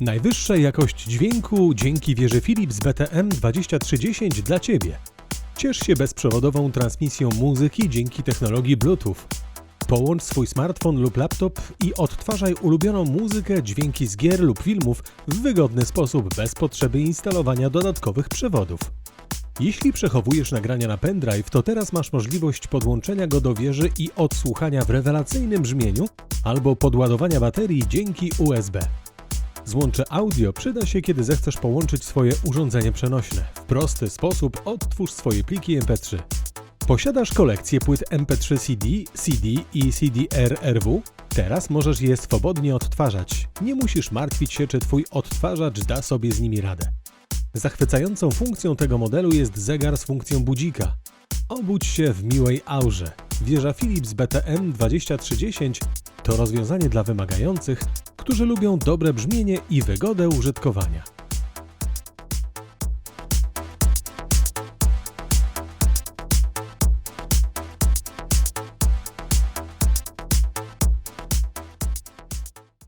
Najwyższa jakość dźwięku dzięki wieży Philips BTM 2310 dla Ciebie. Ciesz się bezprzewodową transmisją muzyki dzięki technologii Bluetooth. Połącz swój smartfon lub laptop i odtwarzaj ulubioną muzykę, dźwięki z gier lub filmów w wygodny sposób bez potrzeby instalowania dodatkowych przewodów. Jeśli przechowujesz nagrania na pendrive, to teraz masz możliwość podłączenia go do wieży i odsłuchania w rewelacyjnym brzmieniu albo podładowania baterii dzięki USB. Złącze audio przyda się, kiedy zechcesz połączyć swoje urządzenie przenośne. W prosty sposób odtwórz swoje pliki MP3. Posiadasz kolekcję płyt MP3 CD, CD i CD-RRW? Teraz możesz je swobodnie odtwarzać. Nie musisz martwić się, czy Twój odtwarzacz da sobie z nimi radę. Zachwycającą funkcją tego modelu jest zegar z funkcją budzika. Obudź się w miłej aurze. Wieża Philips BTM 2310 to rozwiązanie dla wymagających, którzy lubią dobre brzmienie i wygodę użytkowania.